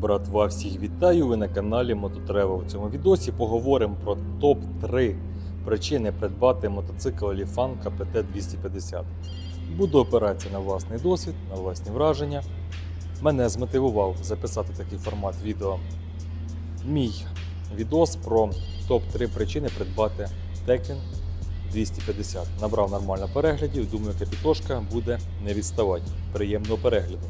Братва, всіх вітаю! Ви на каналі Мототревел. В цьому відосі поговоримо про топ-3 причини придбати мотоцикл Lifan КПТ 250. Буду опиратися на власний досвід, на власні враження. Мене змотивував записати такий формат відео. Мій відос про топ-3 причини придбати Tekken 250. Набрав нормально переглядів, думаю, капітошка буде не відставати. Приємного перегляду.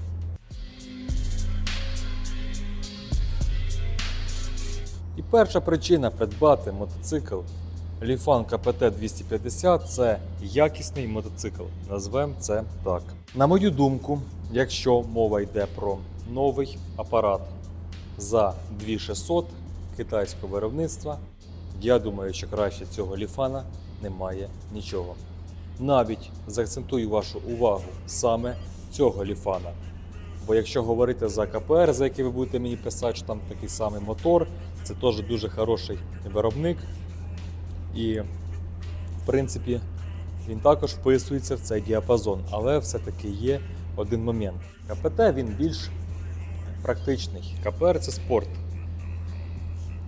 Перша причина придбати мотоцикл Lifan КПТ 250 це якісний мотоцикл. Назвемо це так. На мою думку, якщо мова йде про новий апарат за 2600 китайського виробництва, я думаю, що краще цього ліфана немає нічого. Навіть заакцентую вашу увагу саме цього ліфана. Бо якщо говорити за КПР, за який ви будете мені писати, що там такий самий мотор, це теж дуже хороший виробник. І, в принципі, він також вписується в цей діапазон. Але все-таки є один момент. КПТ він більш практичний. КПР це спорт.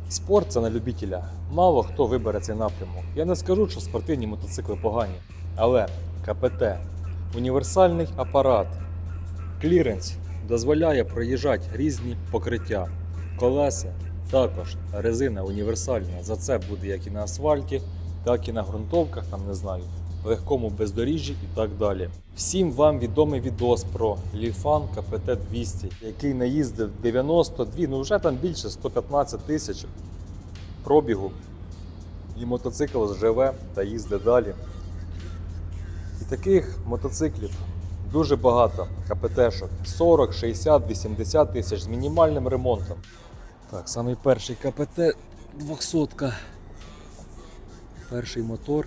Спорт це на любителя. Мало хто вибере цей напрямок. Я не скажу, що спортивні мотоцикли погані. Але КПТ універсальний апарат. Кліренс дозволяє проїжджати різні покриття. Колеса також резина універсальна. За це буде як і на асфальті, так і на ґрунтовках, там не знаю, легкому бездоріжжі і так далі. Всім вам відомий відос про Ліфан КПТ 200, який наїздив 92, ну вже там більше 115 тисяч пробігу. І мотоцикл живе та їздить далі. І таких мотоциклів дуже багато. КПТшок 40, 60, 80 тисяч з мінімальним ремонтом. Так, самий перший КПТ 200. Перший мотор,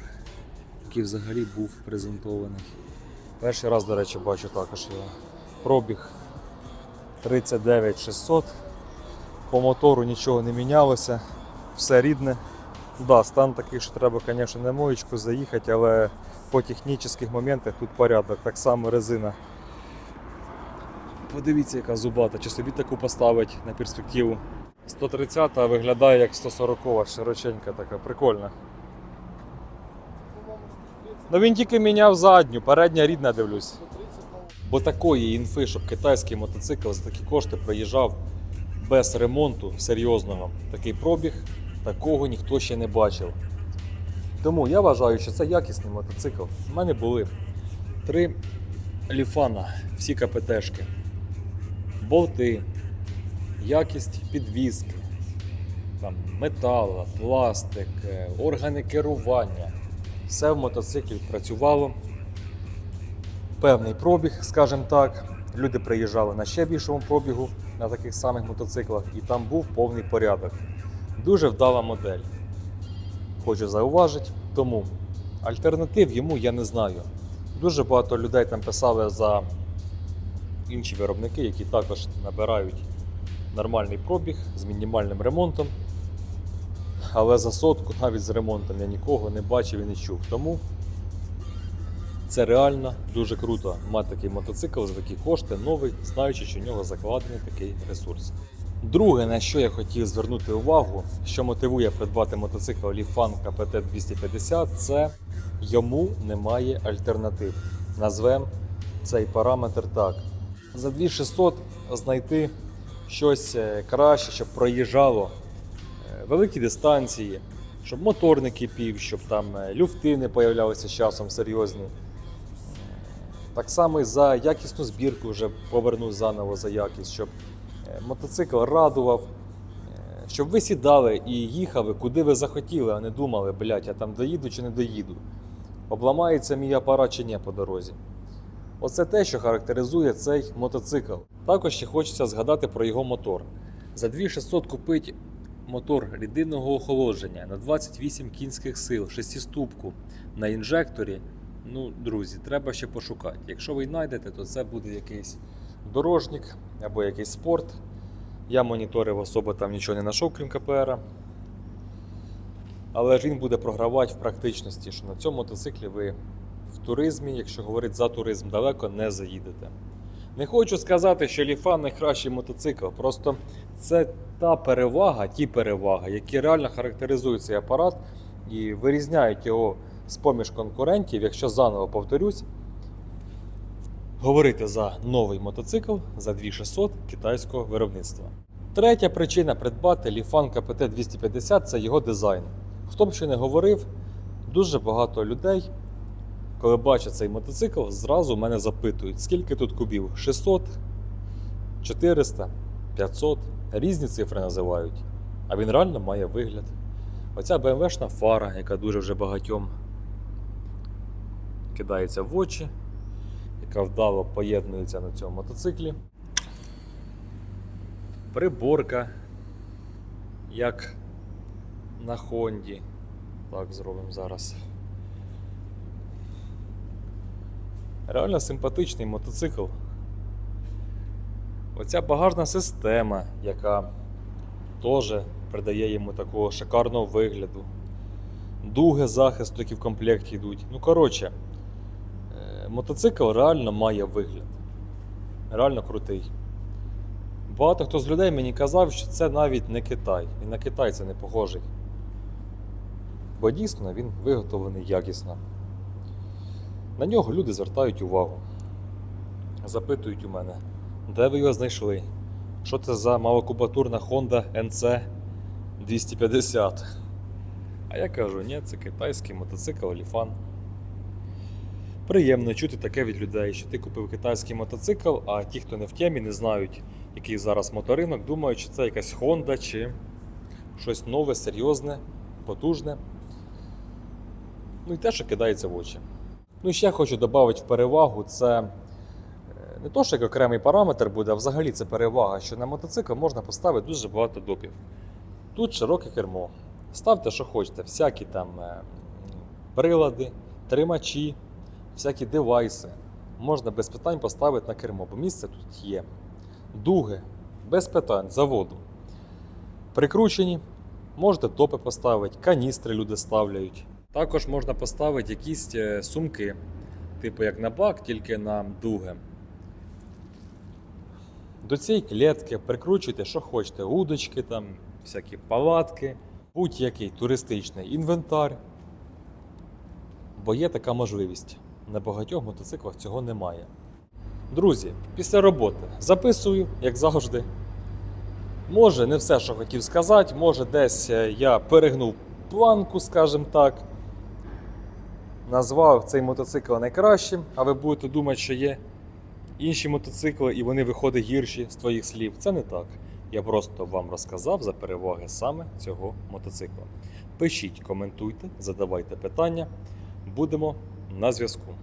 який взагалі був презентований. Перший раз, до речі, бачу також його. Пробіг 39600. По мотору нічого не мінялося, все рідне. Да, стан такий, що треба, звісно, на моєчку заїхати, але по технічних моментах тут порядок. Так само резина. Подивіться, яка зубата, чи собі таку поставить на перспективу. 130-та виглядає як 140 широченька така, прикольна. Ну він тільки міняв задню, передня рідна дивлюсь. Бо такої інфи, щоб китайський мотоцикл за такі кошти проїжджав без ремонту серйозного. Такий пробіг, такого ніхто ще не бачив. Тому я вважаю, що це якісний мотоцикл. У мене були три ліфана, всі КПТшки, болти, якість підвіски, там, метал, пластик, е, органи керування. Все в мотоциклі працювало. Певний пробіг, скажімо так. Люди приїжджали на ще більшому пробігу на таких самих мотоциклах, і там був повний порядок. Дуже вдала модель. Хочу зауважити, тому альтернатив йому я не знаю. Дуже багато людей там писали за інші виробники, які також набирають нормальний пробіг з мінімальним ремонтом. Але за сотку навіть з ремонтом я нікого не бачив і не чув. Тому це реально дуже круто мати такий мотоцикл за такі кошти, новий, знаючи, що в нього закладений такий ресурс. Друге, на що я хотів звернути увагу, що мотивує придбати мотоцикл Lifan КПТ 250, це йому немає альтернатив. Назвемо цей параметр так. За 2600 знайти щось е, краще, щоб проїжджало е, великі дистанції, щоб мотор не кипів, щоб там е, люфти не появлялися часом серйозні. Так само і за якісну збірку вже повернусь заново за якість, щоб мотоцикл радував, е, щоб ви сідали і їхали, куди ви захотіли, а не думали, блядь, я там доїду чи не доїду. Обламається мій апарат чи ні по дорозі. Оце те, що характеризує цей мотоцикл. Також ще хочеться згадати про його мотор. За 2600 купить мотор рідинного охолодження на 28 кінських сил, шестиступку на інжекторі. Ну, друзі, треба ще пошукати. Якщо ви знайдете, то це буде якийсь дорожник або якийсь спорт. Я моніторив особо там нічого не знайшов, крім КПР. Але ж він буде програвати в практичності, що на цьому мотоциклі ви в туризмі, якщо говорити за туризм, далеко не заїдете. Не хочу сказати, що Ліфан найкращий мотоцикл. Просто це та перевага, ті переваги, які реально характеризують цей апарат і вирізняють його з поміж конкурентів, якщо заново повторюсь, говорити за новий мотоцикл за 2600 китайського виробництва. Третя причина придбати Ліфан КПТ 250 це його дизайн. Хто б ще не говорив, дуже багато людей, коли бачать цей мотоцикл, зразу мене запитують, скільки тут кубів? 600, 400, 500. Різні цифри називають. А він реально має вигляд. Оця BMW-шна фара, яка дуже вже багатьом кидається в очі, яка вдало поєднується на цьому мотоциклі. Приборка, як на Хонді. Так, зробимо зараз. Реально симпатичний мотоцикл. Оця багажна система, яка теж придає йому такого шикарного вигляду. Дуги захисту, які в комплекті йдуть. Ну, коротше, мотоцикл реально має вигляд. Реально крутий. Багато хто з людей мені казав, що це навіть не Китай. І на Китай це не похожий. Бо дійсно він виготовлений якісно. На нього люди звертають увагу. Запитують у мене, де ви його знайшли? Що це за малокубатурна Honda NC 250? А я кажу, ні, це китайський мотоцикл Ліфан. Приємно чути таке від людей, що ти купив китайський мотоцикл, а ті, хто не в темі, не знають, який зараз моторинок, думають, що це якась Honda чи щось нове, серйозне, потужне. Ну і те, що кидається в очі. Ну і ще хочу додати в перевагу, це е, не то, що як окремий параметр буде, а взагалі це перевага, що на мотоцикл можна поставити дуже багато допів. Тут широке кермо. Ставте, що хочете, всякі там е, прилади, тримачі, всякі девайси. Можна без питань поставити на кермо, бо місце тут є. Дуги, без питань, заводу. Прикручені, можете топи поставити, каністри люди ставляють. Також можна поставити якісь е, сумки, типу як на бак, тільки на дуги. До цієї клітки прикручуйте, що хочете, удочки, там, всякі палатки, будь-який туристичний інвентар. Бо є така можливість. На багатьох мотоциклах цього немає. Друзі, після роботи записую, як завжди. Може, не все, що хотів сказати, може, десь е, я перегнув планку, скажімо так. Назвав цей мотоцикл найкращим, а ви будете думати, що є інші мотоцикли і вони виходять гірші з твоїх слів. Це не так. Я просто вам розказав за переваги саме цього мотоцикла. Пишіть, коментуйте, задавайте питання. Будемо на зв'язку.